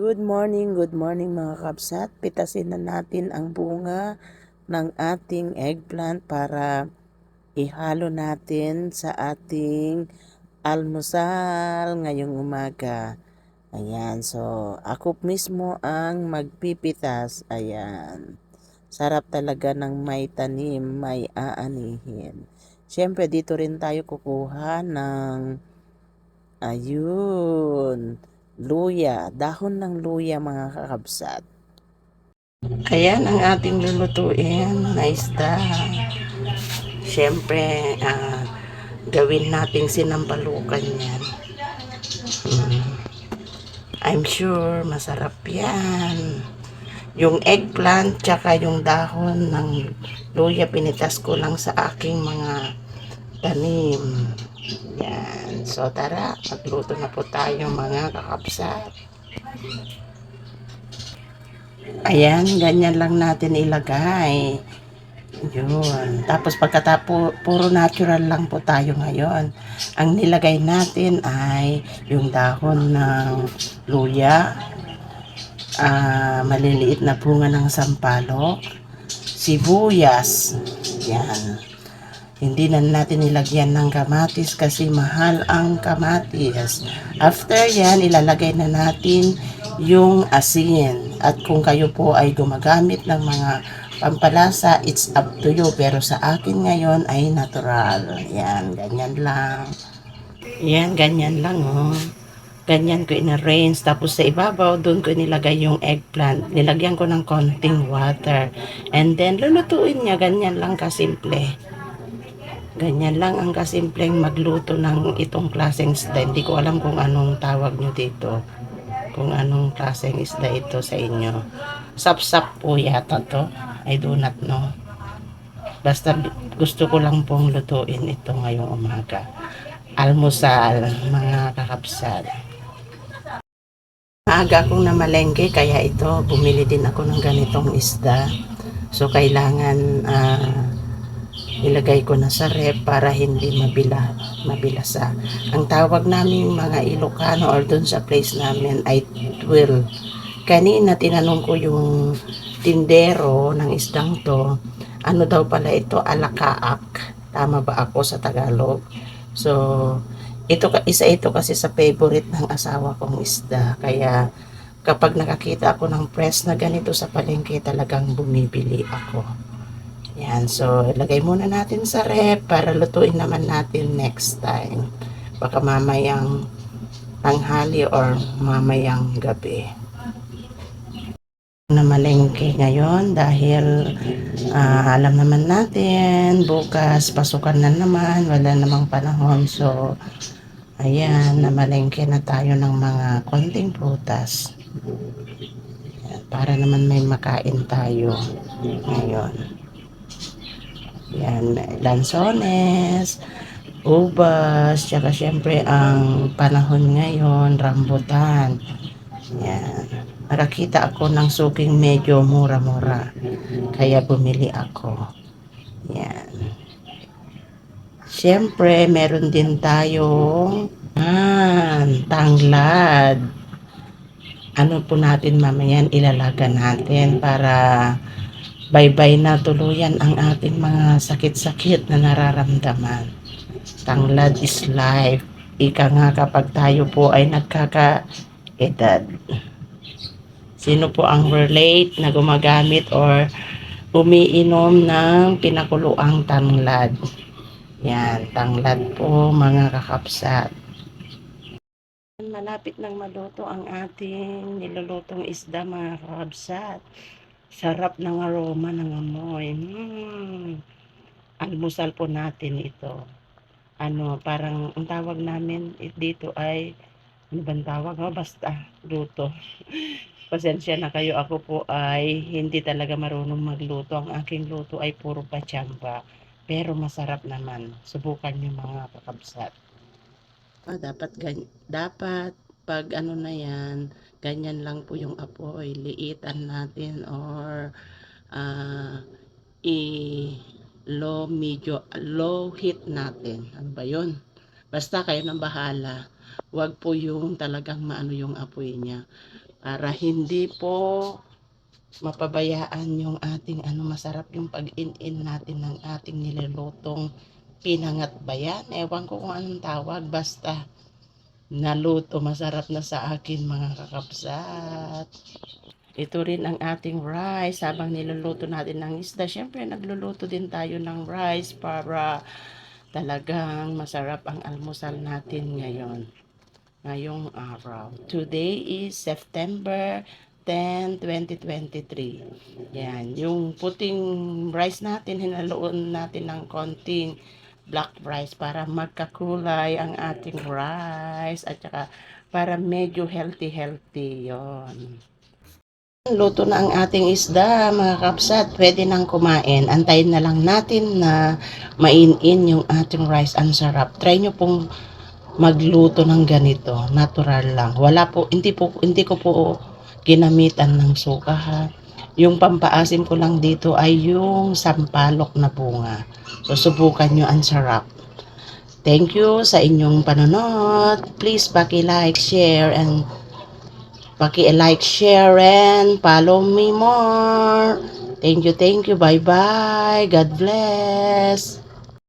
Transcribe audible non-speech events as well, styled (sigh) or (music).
Good morning, good morning mga kabsat. Pitasin na natin ang bunga ng ating eggplant para ihalo natin sa ating almusal ngayong umaga. Ayan, so ako mismo ang magpipitas. Ayan. Sarap talaga ng may tanim, may aanihin. Siyempre, dito rin tayo kukuha ng ayun, luya, dahon ng luya mga kakabsat. Ayan ang ating lulutuin na isda. Siyempre, ah, gawin nating sinampalukan yan. Mm. I'm sure masarap yan. Yung eggplant tsaka yung dahon ng luya pinitas ko lang sa aking mga tanim. Yan. So tara, magluto na po tayo mga kakapsat. Ayan, ganyan lang natin ilagay. Yun. Tapos pagkatapo, puro natural lang po tayo ngayon. Ang nilagay natin ay yung dahon ng luya, ah, maliliit na bunga ng sampalok, sibuyas, yan. Hindi na natin ilagyan ng kamatis kasi mahal ang kamatis. After yan, ilalagay na natin yung asin. At kung kayo po ay gumagamit ng mga pampalasa, it's up to you. Pero sa akin ngayon ay natural. Yan, ganyan lang. Yan, ganyan lang oh. Ganyan ko in-arrange. Tapos sa ibabaw, doon ko nilagay yung eggplant. Nilagyan ko ng konting water. And then, lulutuin niya. Ganyan lang kasimple. Ganyan lang ang kasimpleng magluto ng itong klaseng isda. Hindi ko alam kung anong tawag nyo dito. Kung anong klaseng isda ito sa inyo. Sap-sap po yata to. I do not know. Basta gusto ko lang pong lutuin ito ngayong umaga. Almusal, mga kakapsal. Maaga akong namalengke kaya ito bumili din ako ng ganitong isda. So kailangan ah, ilagay ko na sa rep para hindi mabila, mabilasa. Ang tawag namin mga Ilocano or dun sa place namin ay twill. Kanina tinanong ko yung tindero ng isdang to, ano daw pala ito, alakaak. Tama ba ako sa Tagalog? So, ito isa ito kasi sa favorite ng asawa kong isda. Kaya kapag nakakita ako ng press na ganito sa palengke, talagang bumibili ako. Yan, so ilagay muna natin sa rep para lutuin naman natin next time. Baka mamayang tanghali or mamayang gabi. Na malengke ngayon dahil ah, alam naman natin bukas pasukan na naman, wala namang panahon. So ayan, namalengke na tayo ng mga konting prutas. Para naman may makain tayo ngayon. Yan, lansones, ubas, tsaka syempre ang panahon ngayon, rambutan. Yan. Nakakita ako ng suking medyo mura-mura. Kaya bumili ako. Yan. Syempre, meron din tayong ah, tanglad. Ano po natin mamayan ilalaga natin para bye-bye na tuluyan ang ating mga sakit-sakit na nararamdaman. Tanglad is life. Ika nga kapag tayo po ay nagkaka-edad. Sino po ang relate na gumagamit or umiinom ng pinakuluang tanglad? Yan, tanglad po mga kakapsat. Malapit nang maluto ang ating nilulutong isda mga kakapsat. Sarap ng aroma ng amoy. Mm. Almusal po natin ito. Ano, parang ang tawag namin dito ay ano bang tawag? Oh, basta luto. (laughs) Pasensya na kayo. Ako po ay hindi talaga marunong magluto. Ang aking luto ay puro pachamba. Pero masarap naman. Subukan nyo mga kakabsat. Ah, dapat, dapat pag ano na yan, ganyan lang po yung apoy. Liitan natin or ah i low medyo low heat natin. Ano ba 'yon? Basta kayo nang bahala. Huwag po yung talagang maano yung apoy niya. para hindi po mapabayaan yung ating ano masarap yung pag-in-in natin ng ating nilulutong pinangat ba yan? Ewan ko kung anong tawag basta naluto masarap na sa akin mga kakapsat. Ito rin ang ating rice habang niluluto natin ng isda. Siyempre nagluluto din tayo ng rice para talagang masarap ang almusal natin ngayon. Ngayong araw. Today is September 10, 2023. Yan. Yung puting rice natin, hinaloon natin ng konting black rice para magkakulay ang ating rice at saka para medyo healthy-healthy yon. Luto na ang ating isda, mga kapsat. Pwede nang kumain. Antayin na lang natin na main-in yung ating rice. Ang sarap. Try nyo pong magluto ng ganito. Natural lang. Wala po, hindi po, hindi ko po ginamitan ng suka ha. Yung pampaasim ko lang dito ay yung sampalok na bunga. So, subukan nyo. Ang sarap. Thank you sa inyong panonood. Please paki-like, share, and paki-like, share, and follow me more. Thank you, thank you. Bye-bye. God bless.